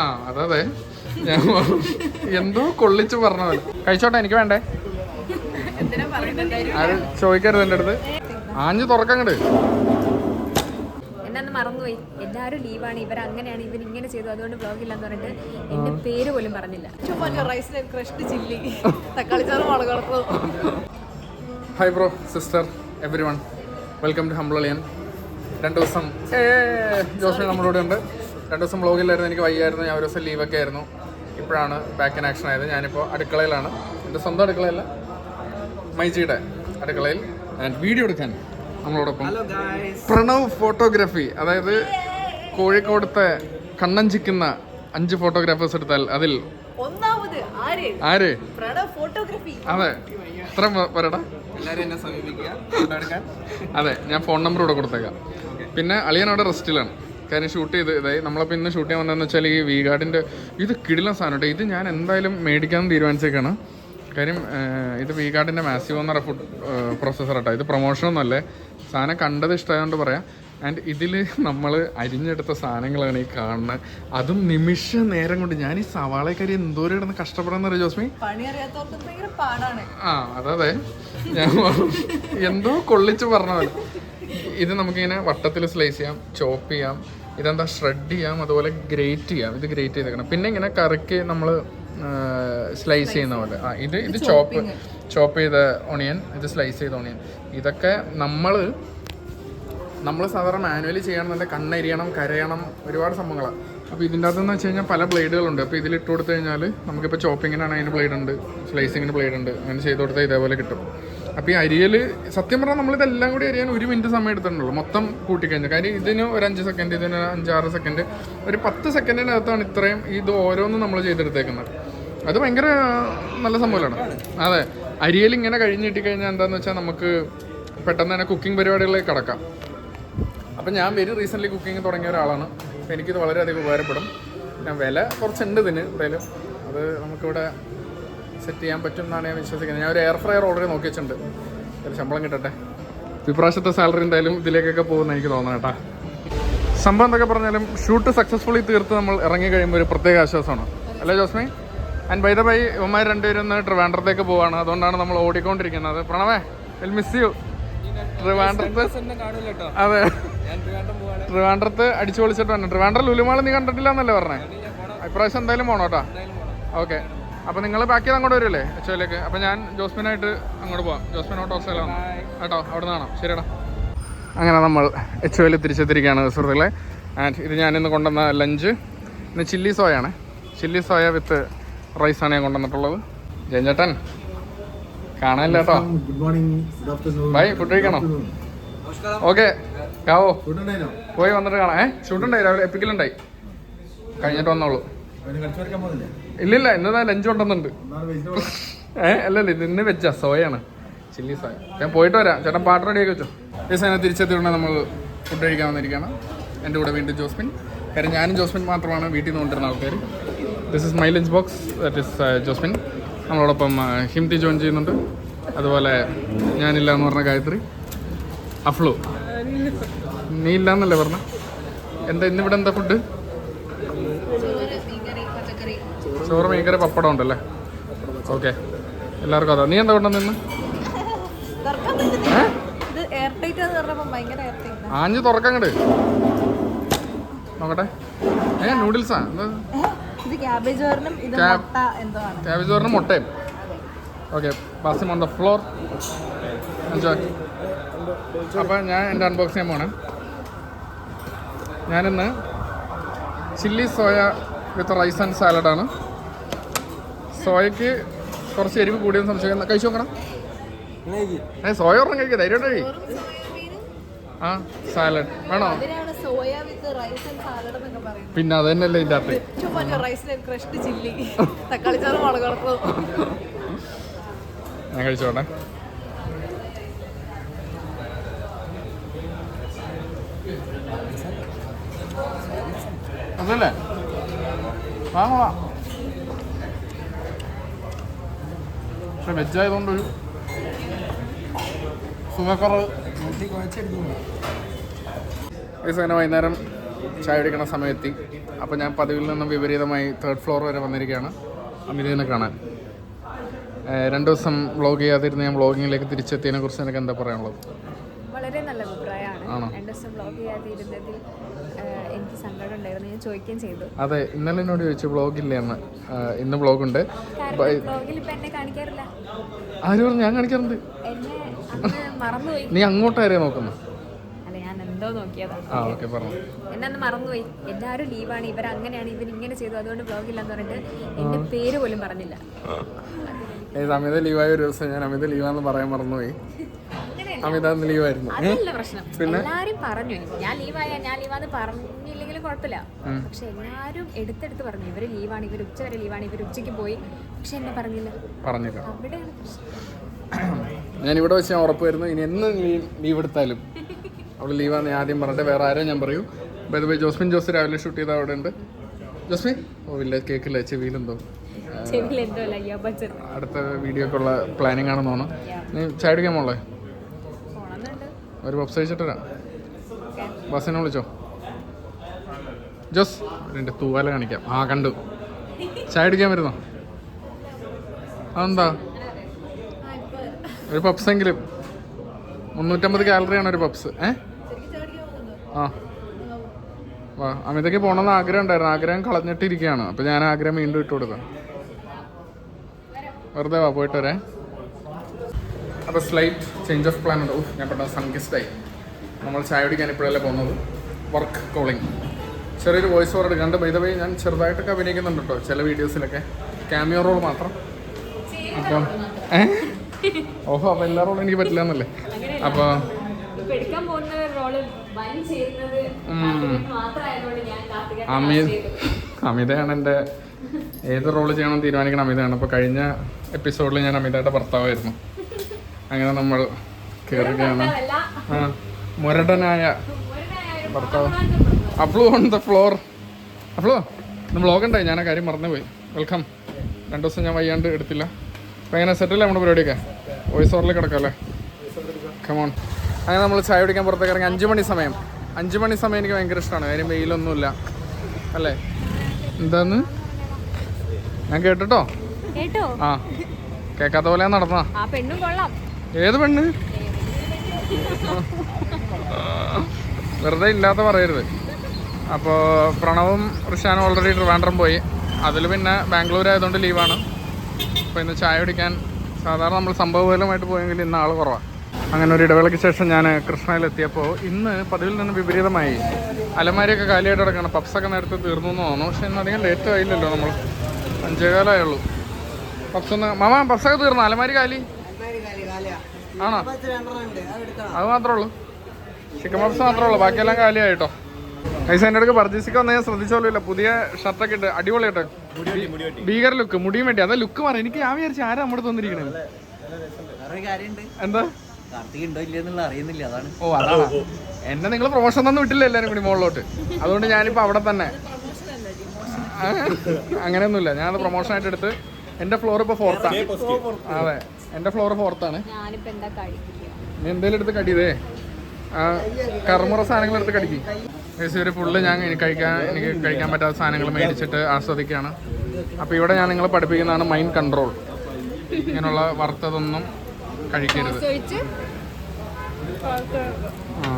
ആ അതെ ഞാൻ എന്തോ കൊള്ളിച്ച് പറഞ്ഞ പോലെ. കഴിച്ചോട്ടെ എനിക്ക് വേണ്ടേ? അത് ചോദിക്കരുത് എന്റെ അടുത്ത്. ആഞ്ഞു തുറക്കങ്ങട്. എന്നെ മറന്നുപോയി. എല്ലാവരും ലീവാണ്. ഇവർ അങ്ങനെയാണ് ഇവർ ഇങ്ങനെ ചെയ്തു. അതുകൊണ്ട് ബ്ലോഗില്ലെന്ന് പറഞ്ഞിട്ട് എന്റെ പേര് പോലും പറഞ്ഞില്ല. ചുമ്മാ റൈസിൽ ക്രഷ്ഡ് ചില്ലി തക്കാളി ചോറ് മുളക് വറുത്തതും. Hi bro sister everyone welcome to ഹംബ്ലിയൻ രണ്ട് ദിവസം ജോഷി നമ്മളോട് ഉണ്ട്. രണ്ട് ദിവസം ബ്ലോഗിലായിരുന്നു എനിക്ക് വയ്യായിരുന്നു. ഞാൻ ഒരു ദിവസം ലീവൊക്കെ ആയിരുന്നു. ഇപ്പോഴാണ് ബാക്ക് ഇൻ ആക്ഷൻ ആയത്. ഞാനിപ്പോൾ അടുക്കളയിലാണ്. എന്റെ സ്വന്തം അടുക്കളയല്ല മൈജിയുടെ അടുക്കളയിൽ. ആൻഡ് വീഡിയോ എടുക്കാൻ നമ്മളോടൊപ്പം പ്രണവ് ഫോട്ടോഗ്രാഫി അതായത് കോഴിക്കോടത്തെ കണ്ണഞ്ചിക്കുന്ന അഞ്ച് ഫോട്ടോഗ്രാഫേഴ്സ് എടുത്താൽ അതിൽ ആര്? ആര്? പ്രണവ് ഫോട്ടോഗ്രാഫി അതെ. ഇത്ര പറയടാ എല്ലാവരും എന്നെ സമീപിക്കുക. അതെ ഞാൻ ഫോൺ നമ്പർ ഇവിടെ കൊടുത്തേക്കാം. പിന്നെ അളിയൻ അവിടെ റെസ്റ്റിലാണ്. കാര്യം ഷൂട്ട് ചെയ്ത് ഇതായി നമ്മളിപ്പോൾ ഇന്ന് ഷൂട്ട് ചെയ്യാൻ വന്നതെന്ന് വെച്ചാൽ ഈ വി ഗാർഡിന്റെ ഇത് കിടിലൻ സാധനം കേട്ടോ. ഇത് ഞാൻ എന്തായാലും മേടിക്കാൻ തീരുമാനിച്ചേക്കാണ്. കാര്യം ഇത് വി ഗാർഡിന്റെ മാസീവ് എന്ന് പറഞ്ഞ ഫുഡ് പ്രോസസ്സർ കേട്ടോ ഇത് പ്രൊമോഷനൊന്നും അല്ലേ? സാധനം കണ്ടത് ഇഷ്ടമായതുകൊണ്ട് പറയാം. ആൻഡ് ഇതിൽ നമ്മൾ അരിഞ്ഞെടുത്ത സാധനങ്ങളാണ് ഈ കാണുന്നത് അതും നിമിഷ നേരം കൊണ്ട് ഞാൻ ഈ സവാളക്കരി എന്തോരം ഇടുന്ന കഷ്ടപ്പെടാന്ന് ജോസ്മി? ആ അതെ. ഞാൻ എന്തോ കൊള്ളിച്ച് പറഞ്ഞ പോലെ. ഇത് നമുക്കിങ്ങനെ വട്ടത്തിൽ സ്ലൈസ് ചെയ്യാം ചോപ്പ് ചെയ്യാം ഇതെന്താ ഷ്രെഡ് ചെയ്യാം അതുപോലെ ഗ്രേറ്റ് ചെയ്യാം. ഇത് ഗ്രേറ്റ് ചെയ്തേക്കണം. പിന്നെ ഇങ്ങനെ കറിക്ക് നമ്മൾ സ്ലൈസ് ചെയ്യുന്ന പോലെ. ആ ഇത് ഇത് ചോപ്പ് ചോപ്പ് ചെയ്ത ഓണിയൻ ഇത് സ്ലൈസ് ചെയ്ത ഓണിയൻ ഇതൊക്കെ നമ്മൾ നമ്മൾ സാധാരണ മാനുവലി ചെയ്യണമെന്നുണ്ടെങ്കിൽ കണ്ണെരിയണം കരയണം ഒരുപാട് സംഭവങ്ങളാണ് അപ്പോൾ ഇതിന്റെ അകത്തെന്ന് വെച്ച് കഴിഞ്ഞാൽ പല ബ്ലേഡുകളുണ്ട് അപ്പോൾ ഇതിൽ ഇട്ട് കൊടുത്തു കഴിഞ്ഞാൽ നമുക്കിപ്പോൾ ചോപ്പിങ്ങിനാണ് അതിന് ബ്ലേഡ് ഉണ്ട് സ്ലൈസിങ്ങിന് ബ്ലേഡ് ഉണ്ട്. അങ്ങനെ ചെയ്ത് കൊടുത്താൽ ഇതേപോലെ കിട്ടും. അപ്പോൾ ഈ അരിയൽ സത്യം പറഞ്ഞാൽ നമ്മൾ ഇതെല്ലാം കൂടി അരിയാൻ ഒരു മിനിറ്റ് സമയം എടുത്തിട്ടുള്ളൂ മൊത്തം കൂട്ടിക്കഴിഞ്ഞാൽ കാര്യം ഇതിന് ഒരു അഞ്ച് സെക്കൻഡ് ഇതിന് അഞ്ചാറ് സെക്കൻഡ് ഒരു പത്ത് സെക്കൻഡിനകത്താണ് ഇത്രയും ഇത് ഓരോന്നും നമ്മൾ ചെയ്തെടുത്തേക്കുന്നത്. അത് ഭയങ്കര നല്ല സംഭവമാണ്. അതെ. അരിയൽ ഇങ്ങനെ കഴിഞ്ഞ് കിട്ടിക്കഴിഞ്ഞാൽ എന്താണെന്ന് വെച്ചാൽ നമുക്ക് പെട്ടെന്ന് തന്നെ കുക്കിംഗ് പരിപാടികളിലേക്ക് കടക്കാം. അപ്പം ഞാൻ വെരി റീസെന്റ്ലി കുക്കിംഗ് തുടങ്ങിയ ഒരാളാണ്. എനിക്കിത് വളരെയധികം ഉപകാരപ്പെടും. ഞാൻ വില കുറച്ചുണ്ട് ഇതിന് എന്തായാലും. അത് നമുക്കിവിടെ സെറ്റ് ചെയ്യാൻ പറ്റും എന്നാണ് ഞാൻ വിശ്വസിക്കുന്നത്. ഞാൻ ഒരു എയർ ഫ്രയർ ഓൾറെഡി നോക്കി വെച്ചിട്ടുണ്ട് ഒരു ശമ്പളം കിട്ടട്ടെ? ഇപ്രാവശ്യത്തെ സാലറി എന്തായാലും ഇതിലേക്കൊക്കെ പോകുന്ന എനിക്ക് തോന്നണം കേട്ടാ. സംഭവം എന്തൊക്കെ പറഞ്ഞാലും ഷൂട്ട് സക്സസ്ഫുള്ളി തീർത്ത് നമ്മൾ ഇറങ്ങി കഴിയുമ്പോൾ ഒരു പ്രത്യേക ആശ്വാസമാണ്. അല്ലേ Josmi? And by the by ഇവന്മാർ രണ്ടുപേരും ഒന്ന് ട്രിവാൻഡ്രത്തേക്ക് പോവാണ്. അതുകൊണ്ടാണ് നമ്മൾ ഓടിക്കൊണ്ടിരിക്കുന്നത്. പ്രണവേ വിൽ മിസ് യു ട്രിവാൻഡ്രത്ത് അതെ. ട്രിവാൻഡ്രത്ത് അടിച്ചു പൊളിച്ചിട്ട് വന്നു ട്രിവാൻഡ്രം ലുലുമാൾ നീ കണ്ടിട്ടില്ല എന്നല്ലേ പറഞ്ഞേ? ഇപ്രാവശ്യം എന്തായാലും പോകണം കേട്ടോ. ഓക്കെ അപ്പോൾ നിങ്ങൾ ബാക്കി ചെയ്ത് അങ്ങോട്ട് വരില്ലേ? എച്ച് അപ്പോൾ ഞാൻ ജോസ്മിനായിട്ട് അങ്ങോട്ട് പോവാം. ജോസ്മിൻ ഓട്ടോ സ്ഥലമാണ് കേട്ടോ? അവിടെ നിന്ന് കാണാം. ശരിയടാ. അങ്ങനെ നമ്മൾ എച്ച് ഒയിൽ തിരിച്ചെത്തിരിക്കുകയാണ് സുഹൃത്തുക്കളെ. ആൻഡ് ഇത് ഞാനിന്ന് കൊണ്ടുവന്ന ലഞ്ച് ഇന്ന് ചില്ലി സോയാണ് ചില്ലി സോയ വിത്ത് റൈസാണ് ഞാൻ കൊണ്ടുവന്നിട്ടുള്ളത്. ജയഞ്ചേട്ടൻ കാണാനില്ല കേട്ടോ. Good morning good afternoon bye food കഴിക്കണോ? Okay കാവോ പോയി വന്നിട്ട് കാണാം. ഏ? ഷൂട്ടുണ്ടായി രാവിലെ എപ്പിക്കലുണ്ടായി കഴിഞ്ഞിട്ട് വന്നോളൂ. ഇല്ലില്ല എന്നതാ ലഞ്ച് കൊണ്ടുവന്നുണ്ട് ഏഹ് ഏ അല്ലല്ല ഇന്ന് വെച്ചാ സോയാണ്. Chilli soya. ഞാൻ പോയിട്ട് വരാം. ചേട്ടൻ പാട്ട് റെഡിയാക്കി വെച്ചോ? ഈ സമയം തിരിച്ചെത്തിയുകൊണ്ട് നമ്മൾ ഫുഡ് കഴിക്കാൻ വന്നിരിക്കുകയാണ്. എന്റെ കൂടെ വീണ്ടും ജോസ്മിൻ. കാര്യം ഞാനും ജോസ്മിൻ മാത്രമാണ് വീട്ടിൽ നിന്ന് കൊണ്ടിരുന്ന ആൾക്കാർ this is my lunch box that is Josmin. നമ്മളോടൊപ്പം uh, ഹിംതി ജോയിൻ ചെയ്യുന്നുണ്ട്. അതുപോലെ ഞാനില്ല എന്ന് പറഞ്ഞ ഗായത്രി. അഫ്ലു. നീ ഇല്ല എന്നല്ലേ പറഞ്ഞ? എന്താ ഇന്നിവിടെ എന്താ ഫുഡ് ചോറ് മീൻകറി പപ്പടം ഉണ്ടല്ലേ? ഓക്കെ. എല്ലാവർക്കും അതാ? നീ എന്താ കൊണ്ടുവന്ന് നിന്ന് ആഞ്ഞു തുറക്കങ്ങട് നോക്കട്ടെ. ഏ നൂഡിൽസാ ക്യാബേജ് പറഞ്ഞ മുട്ടയും. Okay പാസിം on the floor enjoy അപ്പോൾ ഞാൻ എന്റെ അൺബോക്സ് ചെയ്യാൻ പോണേ. ഞാനിന്ന് chilli soya with rice and സാലഡാണ് സോയക്ക് കുറച്ച് എരിവ് കൂടിയെന്ന് സംശയം കഴിച്ചു നോക്കണം. ഏ സോയ ഒരെണ്ണം കഴിക്കാം ധൈര്യം കഴി ആ സാലഡ്. വേണോ? അതിനാണ് soya with rice and salad എന്നൊക്കെ പറയുന്നത്. പിന്നെ അത് തന്നെയല്ലേ ഇതിന്റെ അകത്ത്. ഞാൻ കഴിച്ചോട്ടെ അതല്ലേ? വാങ്ങോളാം പക്ഷെ വെജ് ആയതുകൊണ്ട് സുഖക്കുറവ് അങ്ങനെ വൈകുന്നേരം ചായ കുടിക്കണ സമയത്തി അപ്പോൾ ഞാൻ പതിവിൽ നിന്നും വിപരീതമായി തേർഡ് ഫ്ലോർ വരെ വന്നിരിക്കുകയാണ്. അമിതനെ കാണാൻ. രണ്ട് ദിവസം വ്ളോഗ് ചെയ്യാതിരുന്ന് ഞാൻ വ്ളോഗിങ്ങിലേക്ക് തിരിച്ചെത്തിയതിനെ കുറിച്ച് എനിക്ക് എന്താ പറയാനുള്ളത്? വളരെ നല്ല അഭിപ്രായമാണ്. ആണോ? രണ്ട് ദിവസം വ്ളോഗ് ചെയ്യാതെ എനിക്ക് സങ്കടം ഉണ്ടായിരുന്നു. ഞാൻ ചോദിക്കുകയും ചെയ്തു. അതെ ഇന്നലെ എന്നോട് ചോദിച്ചു വ്ളോഗില്ല? എന്ന്. ഇന്ന് ബ്ലോഗ് ഉണ്ട് ബ്ലോഗിൽ ഇപ്പം എന്നെ കാണിക്കാറില്ല. ആര് പറഞ്ഞു? ഞാൻ കാണിക്കാറുണ്ട്. മറന്നുപോയി. നീ അങ്ങോട്ടായിരുന്നു നോക്കുന്നു അല്ല ഞാൻ എന്തോ നോക്കിയതാ. ആ ഓക്കെ പറഞ്ഞു. എന്നെ മറന്നുപോയി. എല്ലാവരും ലീവാണ്. ഇവർ അങ്ങനെയാണ് ഇവർ ഇങ്ങനെ ചെയ്തു. അതുകൊണ്ട് ബ്ലോഗില്ലാന്ന് പറഞ്ഞിട്ട് എന്റെ പേര് പോലും പറഞ്ഞില്ല. അമിത ലീവായ ഒരു ദിവസം ഞാൻ അമിത ലീവാന്ന് പറയാൻ മറന്നുപോയി. അമിത ലീവായിരുന്നു. അതല്ല പ്രശ്നം. എല്ലാരും പറഞ്ഞു. ഞാൻ ലീവായ ഞാൻ ലീവാന്ന് പറഞ്ഞില്ലെങ്കിലും കുഴപ്പമില്ല. പക്ഷെ എല്ലാരും എടുത്തെടുത്ത് പറഞ്ഞു. ഇവർ ലീവാണ് ഇവർ ഉച്ച വരെ ലീവാണ് ഇവർ ഉച്ചയ്ക്ക് പോയി. പക്ഷെ എന്നെ പറഞ്ഞില്ല. പറഞ്ഞില്ല. അവിടെയാണ് ഞാൻ ഇവിടെ വെച്ച് ഞാൻ ഉറപ്പ് വരുന്നു ഇനി എന്ന് ലീവ് എടുത്താലും. അവൾ ലീവാന്ന് ഞാൻ ആദ്യം പറഞ്ഞിട്ട് വേറെ ആരും ഞാൻ പറയൂ. ബൈ ബൈ ജോസ്മിൻ ജോസ് രാവിലെ ഷൂട്ട് ചെയ്ത അവിടെ ഉണ്ട്. ജോസ്മിൻ? ഓ ഇല്ല കേക്കില്ല. ചെവിയിലെന്തോ. അടുത്ത വീഡിയോക്കുള്ള പ്ലാനിങ് ആണെന്ന് തോന്നുന്നു. നീ ചായ മോളെ ഒരു പപ്സ് അയച്ചിട്ട് വരാം. ബസ്സിനെ വിളിച്ചോ? ജോസ് എന്റെ തൂവാല കാണിക്കാം. ആ കണ്ടു. ചായ അടിക്കാൻ വരുന്നോ? അതെന്താ? ഒരു പപ്സ് എങ്കിലും. മുന്നൂറ്റമ്പത് കാലറിയാണ് ഒരു പപ്സ് ഏ? ആ. വാ അമിതയ്ക്ക് പോകണമെന്ന് ആഗ്രഹം ഉണ്ടായിരുന്നു. ആഗ്രഹം കളഞ്ഞിട്ടിരിക്കുകയാണ്. അപ്പോൾ ഞാൻ ആഗ്രഹം വീണ്ടും ഇട്ട് കൊടുക്കാം. വെറുതെ വാ പോയിട്ട് വരേ. അപ്പോൾ സ്ലൈറ്റ് ചേഞ്ച് ഓഫ് പ്ലാൻ ഉണ്ട് ഓ ഞാൻ പെട്ടെന്ന് സൺഗിസ്റ്റായി നമ്മൾ ചായ കുടിക്കാൻ ഇപ്പോഴല്ലേ പോകുന്നത്? വർക്ക് കോളിംഗ് ചെറിയൊരു വോയിസ് ഓവർ എടുക്കാണ്ട് ബൈതവേ ഞാൻ ചെറുതായിട്ടൊക്കെ അഭിനയിക്കുന്നുണ്ട് കേട്ടോ ചില വീഡിയോസിലൊക്കെ ക്യാമിയോ റോൾ മാത്രം. അപ്പം ഓഹോ അപ്പം എല്ലാ റോളും എനിക്ക് പറ്റില്ല എന്നല്ലേ? അപ്പോൾ അമിത അമിതയാണ് എന്റെ ഏത് റോൾ ചെയ്യണം തീരുമാനിക്കണം. അമിതയാണ്. അപ്പോൾ കഴിഞ്ഞ എപ്പിസോഡിൽ ഞാൻ അമിതയുടെ ഭർത്താവായിരുന്നു. അങ്ങനെ നമ്മൾ കേറുകയാണ്. ആ മുരടനായ ഭർത്താവ്. Aplu on the floor Aplu നമ്മൾ വ്ളോഗ് ഞാൻ ആ കാര്യം മറന്നുപോയി. വെൽക്കം രണ്ട് ദിവസം ഞാൻ വയ്യാണ്ട് എടുത്തില്ല. അപ്പം എങ്ങനെ സെറ്റല്ലേ നമ്മുടെ പരിപാടിയൊക്കെ? വോയിസ് ഓവറിൽ അല്ലേ? കമോൺ അങ്ങനെ നമ്മൾ ചായ കുടിക്കാൻ പുറത്തേക്ക് ഇറങ്ങി. അഞ്ച് മണി സമയം. അഞ്ച് മണി സമയം എനിക്ക് ഭയങ്കര ഇഷ്ടമാണ് കാര്യം വെയിലൊന്നുമില്ല. അല്ലേ? എന്താന്ന്? ഞാൻ കേട്ടോ? ആ. കേൾക്കാത്ത പോലെ നടന്നാ പെണ്ണും കൊള്ളാം. ഏത് പെണ്ണ്? വെറുതെ ഇല്ലാത്ത പറയരുത്. അപ്പോൾ പ്രണവും ഋഷാനും ഓൾറെഡി ട്രിവാൻഡ്രം പോയി. അതിൽ പിന്നെ ബാംഗ്ലൂർ ആയതുകൊണ്ട് ലീവാണ് അപ്പോൾ ഇന്ന് ചായ കുടിക്കാൻ സാധാരണ നമ്മൾ സംഭവപരമായിട്ട് പോയെങ്കിൽ ഇന്ന് ആൾ കുറവാണ് അങ്ങനെ ഒരു ഇടവേളയ്ക്ക് ശേഷം ഞാൻ കൃഷ്ണയിലെത്തിയപ്പോൾ ഇന്ന് പതിവിൽ നിന്ന് വിപരീതമായി അലമാരിയൊക്കെ കാലിയായിട്ട് കിടക്കണം. പപ്സൊക്കെ നേരത്തെ തീർന്നു എന്ന് തോന്നുന്നു. പക്ഷെ ഇന്ന് അധികം ലേറ്റ് ആയില്ലല്ലോ നമ്മൾ അഞ്ചേകാലമായുള്ളൂ പപ്സ് ഒന്ന് മാമ പപ്സൊക്കെ തീർന്നു? അലമാരി കാലി. ആണോ? അത് മാത്രമേ ഉള്ളൂ. ചിക്കൻ പപ്സ് മാത്രമേ ഉള്ളൂ. ബാക്കിയെല്ലാം കാലിയായിട്ടോ? പൈസ എന്റെ അടുക്ക് പർജീസിക്കാൻ വന്നാൽ ഞാൻ ശ്രദ്ധിച്ചോളൂല്ല പുതിയ ഷർട്ടൊക്കെ ഇട്ട് അടിപൊളി കേട്ടോ. ഭീകര ലുക്ക് മുടിയും വേണ്ടി അതാ ലുക്ക് മാറി. എനിക്ക് ഞാൻ വിചാരിച്ചു ആരാ നമ്മുടെ തന്നിരിക്കണേ വേറൊരു കാര്യമുണ്ട്. എന്താ? കാർത്തിക് ഉണ്ടോ ഇല്ലെന്നുള്ള അറിയുന്നില്ല അതാണ്. ഓ അതാണ്. എന്നെ നിങ്ങൾ പ്രൊമോഷൻ തന്നു വിട്ടില്ല എല്ലാരും കൂടി മുകളിലോട്ട്. അതുകൊണ്ട് ഞാനിപ്പോ അവിടെ തന്നെ. അങ്ങനെയൊന്നുമില്ല. ഞാനത് പ്രൊമോഷൻ ആയിട്ട് എടുത്ത് എന്റെ ഫ്ലോർ ഇപ്പൊ ഫോർത്താണ് അതെ. എന്റെ ഫ്ലോർ ഫോർത്താണ് എന്തേലും എടുത്ത് കടിയതേ ആ കർമുറ സാധനങ്ങൾ എടുത്ത് കടിക്കും. ഒരു ഫുള്ള് ഞാൻ എനിക്ക് കഴിക്കാൻ എനിക്ക് കഴിക്കാൻ പറ്റാത്ത സാധനങ്ങൾ മേടിച്ചിട്ട് ആസ്വദിക്കുകയാണ്. അപ്പോൾ ഇവിടെ ഞാൻ നിങ്ങളെ പഠിപ്പിക്കുന്നതാണ് മൈൻഡ് കൺട്രോൾ ഇങ്ങനെയുള്ള വറുത്തതൊന്നും കഴിക്കരുത്. ആ.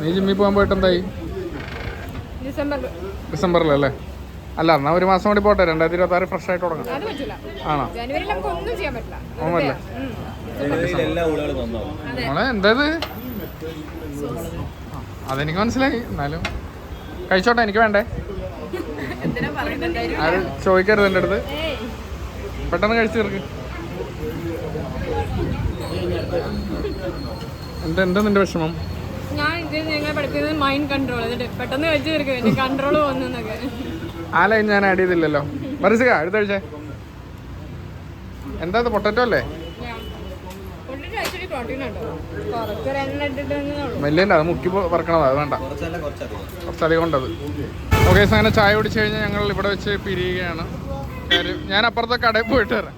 നീ ജിമ്മിൽ പോകാൻ പോയിട്ട് എന്തായി? ഡിസംബറിലല്ലേ? അല്ല എന്നാ ഒരു മാസം കൂടി പോട്ടെ. രണ്ടായിരത്തി ഇരുപത്തി ആറ് ഫ്രഷ് ആയിട്ട് തുടങ്ങാം. അത് പറ്റില്ല ആണോ? ജനുവരിയിൽ നമുക്ക് ചെയ്യാൻ പറ്റില്ല. ഓമല്ലേ എല്ലാ ഊളുകളും നന്നാവും. മോളെ എന്തത്? അതെനിക്ക് മനസ്സിലായി. എന്നാലും കഴിച്ചോട്ടെ എനിക്ക് വേണ്ടേ? അത് ചോദിക്കരുത് എന്റെ അടുത്ത്. പെട്ടെന്ന് കഴിച്ചു തീർക്ക്. എന്താ എന്താ നിന്റെ വിഷമം? ഞാൻ ഇത് നിങ്ങളെ പഠിപ്പിക്കുന്നത് മൈൻഡ് കൺട്രോൾ പെട്ടെന്ന് കഴിച്ചു തീർക്കും? കൺട്രോൾ വന്നൊക്കെ ആ ലൈൻ ഞാൻ ആഡ് ചെയ്തില്ലല്ലോ. മറിച്ചുക അടുത്ത എന്താ പൊട്ടറ്റോ അല്ലേ? വലിയ അത് മുക്കി പറക്കണത് അത് വേണ്ട. കുറച്ചധികം ഉണ്ടത് ഓക്കെ അങ്ങനെ ചായ കുടിച്ചു കഴിഞ്ഞാൽ ഞങ്ങൾ ഇവിടെ വെച്ച് പിരിയുകയാണ്. ഞാൻ അപ്പുറത്തെ കടയിൽ പോയിട്ട് വരാം.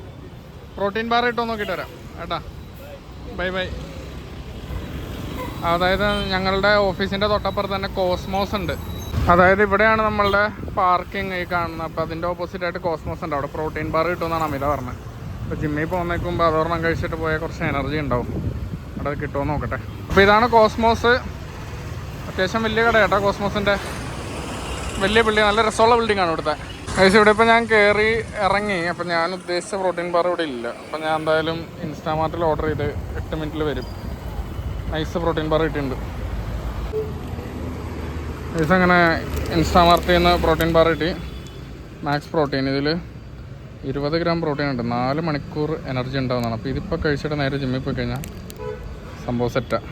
പ്രോട്ടീൻ ബാർ ഇട്ടോ നോക്കിയിട്ട് വരാം. ഏട്ടാ ബൈ ബൈ അതായത് ഞങ്ങളുടെ ഓഫീസിന്റെ തൊട്ടപ്പുറത്ത് തന്നെ കോസ്മോസ് ഉണ്ട്. അതായത് ഇവിടെയാണ് നമ്മളുടെ പാർക്കിംഗ് ഈ കാണുന്നത്. അപ്പോൾ അതിന്റെ ഓപ്പോസിറ്റ് ആയിട്ട് കോസ്മോസ് ഉണ്ട്. അവിടെ പ്രോട്ടീൻ ബാർ കിട്ടുമെന്നാണ് അമിത പറഞ്ഞത്. അപ്പോൾ ജിമ്മിൽ പോകുന്നേക്ക് മുമ്പ് അതൊരെണ്ണം കഴിച്ചിട്ട് പോയാൽ കുറച്ച് എനർജി ഉണ്ടാവും. അവിടെ കിട്ടുമോ നോക്കട്ടെ. അപ്പോൾ ഇതാണ് കോസ്മോസ് അത്യാവശ്യം വലിയ കട കേട്ടോ കോസ്മോസിന്റെ വലിയ ബിൽഡിംഗ് നല്ല രസമുള്ള ബിൽഡിംഗ് ആണ് ഇവിടുത്തെ. കഴിച്ച് ഇവിടെ ഇപ്പോൾ ഞാൻ കയറി ഇറങ്ങി. അപ്പോൾ ഞാൻ ഉദ്ദേശിച്ച പ്രോട്ടീൻ ബാർ ഇവിടെ ഇല്ല. അപ്പോൾ ഞാൻ എന്തായാലും ഇൻസ്റ്റാമാർട്ടിൽ ഓർഡർ ചെയ്ത് എട്ട് മിനിറ്റിൽ വരും. നൈസ് പ്രോട്ടീൻ ബാർ കിട്ടിയിട്ടുണ്ട്. ദിവസം അങ്ങനെ ഇൻസ്റ്റാമാർട്ടിൽ നിന്ന് പ്രോട്ടീൻ ബാർ കിട്ടി. Max protein. ഇതിൽ ഇരുപത് ഗ്രാം പ്രോട്ടീൻ ഉണ്ട്. നാല് മണിക്കൂർ എനർജി ഉണ്ടാവുന്നതാണ്. അപ്പോൾ ഇതിപ്പോൾ കഴിച്ചിട്ട് നേരെ ജിമ്മിൽ പോയി കഴിഞ്ഞാൽ സംഭവം സെറ്റാണ്